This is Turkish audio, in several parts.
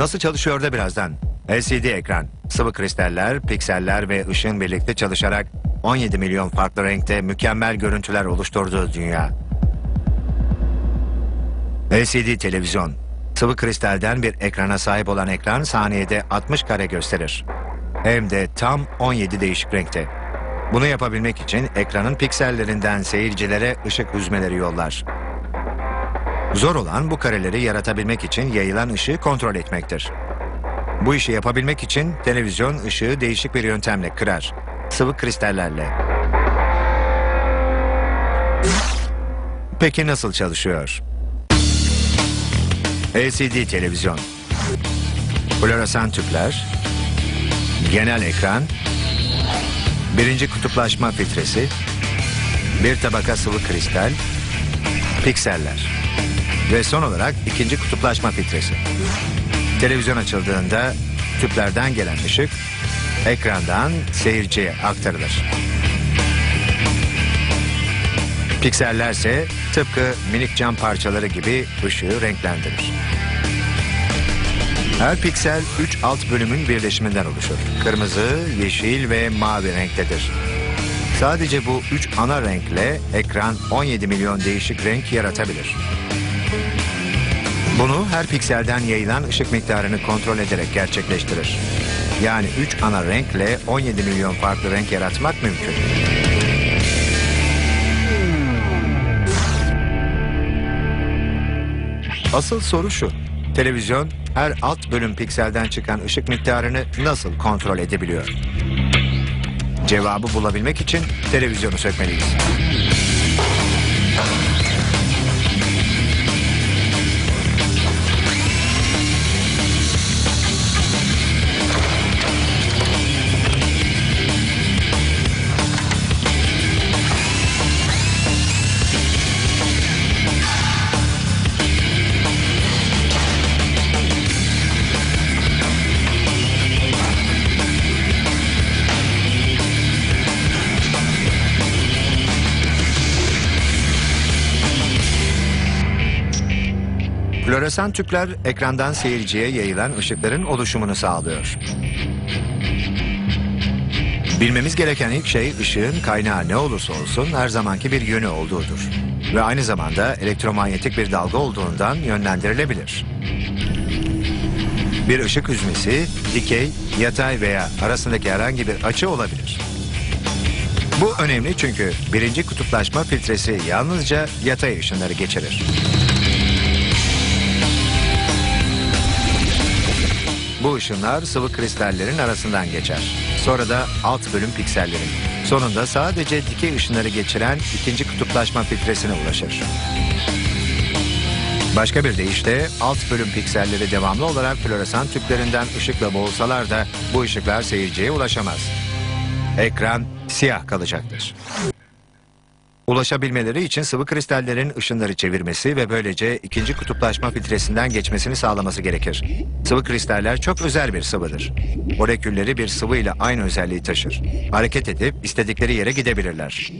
Nasıl çalışıyor da birazdan. LCD ekran, sıvı kristaller, pikseller ve ışığın birlikte çalışarak 17 milyon farklı renkte mükemmel görüntüler oluşturduğu dünya. LCD televizyon, sıvı kristalden bir ekrana sahip olan ekran saniyede 60 kare gösterir. Hem de tam 17 değişik renkte. Bunu yapabilmek için ekranın piksellerinden seyircilere ışık hüzmeleri yollar. Zor olan bu kareleri yaratabilmek için yayılan ışığı kontrol etmektir. Bu işi yapabilmek için televizyon ışığı değişik bir yöntemle kırar. Sıvı kristallerle. Peki nasıl çalışıyor? LCD televizyon. Floresan tüpler. Genel ekran. Birinci kutuplaşma filtresi. Bir tabaka sıvı kristal. Pikseller. Ve son olarak ikinci kutuplaşma filtresi. Televizyon açıldığında tüplerden gelen ışık ekrandan seyirciye aktarılır. Piksellerse tıpkı minik cam parçaları gibi ışığı renklendirir. Her piksel 3 alt bölümün birleşiminden oluşur. Kırmızı, yeşil ve mavi renktedir. Sadece bu 3 ana renkle ekran 17 milyon değişik renk yaratabilir. Bunu her pikselden yayılan ışık miktarını kontrol ederek gerçekleştirir. Yani 3 ana renkle 17 milyon farklı renk yaratmak mümkün. Asıl soru şu. Televizyon her alt bölüm pikselden çıkan ışık miktarını nasıl kontrol edebiliyor? Cevabı bulabilmek için televizyonu sökmeliyiz. Floresan tüpler ekrandan seyirciye yayılan ışıkların oluşumunu sağlıyor. Bilmemiz gereken ilk şey ışığın kaynağı ne olursa olsun her zamanki bir yönü olduğudur. Ve aynı zamanda elektromanyetik bir dalga olduğundan yönlendirilebilir. Bir ışık hüzmesi, dikey, yatay veya arasındaki herhangi bir açı olabilir. Bu önemli çünkü birinci kutuplaşma filtresi yalnızca yatay ışınları geçirir. Bu ışınlar sıvı kristallerin arasından geçer. Sonra da alt bölüm piksellerin. Sonunda sadece dikey ışınları geçiren ikinci kutuplaşma filtresine ulaşır. Başka bir deyişle alt bölüm pikselleri devamlı olarak floresan tüplerinden ışıkla boğulsalar da bu ışıklar seyirciye ulaşamaz. Ekran siyah kalacaktır. Ulaşabilmeleri için sıvı kristallerin ışınları çevirmesi ve böylece ikinci kutuplaşma filtresinden geçmesini sağlaması gerekir. Sıvı kristaller çok özel bir sıvıdır. Molekülleri bir sıvı ile aynı özelliği taşır. Hareket edip istedikleri yere gidebilirler.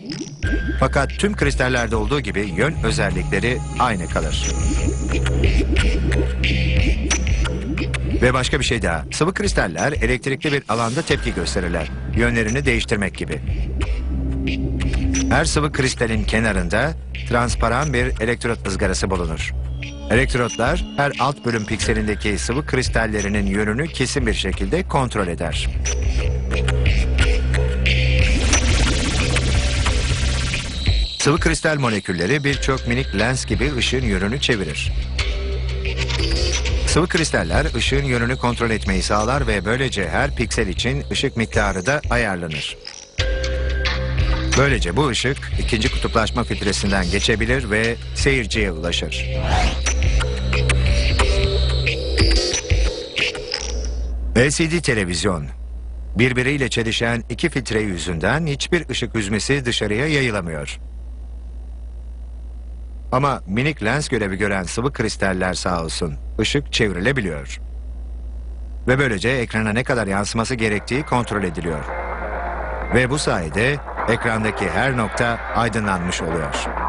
Fakat tüm kristallerde olduğu gibi yön özellikleri aynı kalır. Ve başka bir şey daha. Sıvı kristaller elektrikli bir alanda tepki gösterirler. Yönlerini değiştirmek gibi. Her sıvı kristalin kenarında transparan bir elektrot ızgarası bulunur. Elektrotlar her alt bölüm pikselindeki sıvı kristallerinin yönünü kesin bir şekilde kontrol eder. Sıvı kristal molekülleri birçok minik lens gibi ışığın yönünü çevirir. Sıvı kristaller ışığın yönünü kontrol etmeyi sağlar ve böylece her piksel için ışık miktarı da ayarlanır. Böylece bu ışık ikinci kutuplaşma filtresinden geçebilir ve seyirciye ulaşır. LCD televizyon. Birbiriyle çelişen iki filtre yüzünden hiçbir ışık hüzmesi dışarıya yayılamıyor. Ama minik lens görevi gören sıvı kristaller sağ olsun ışık çevrilebiliyor. Ve böylece ekrana ne kadar yansıması gerektiği kontrol ediliyor. Ve bu sayede ekrandaki her nokta aydınlanmış oluyor.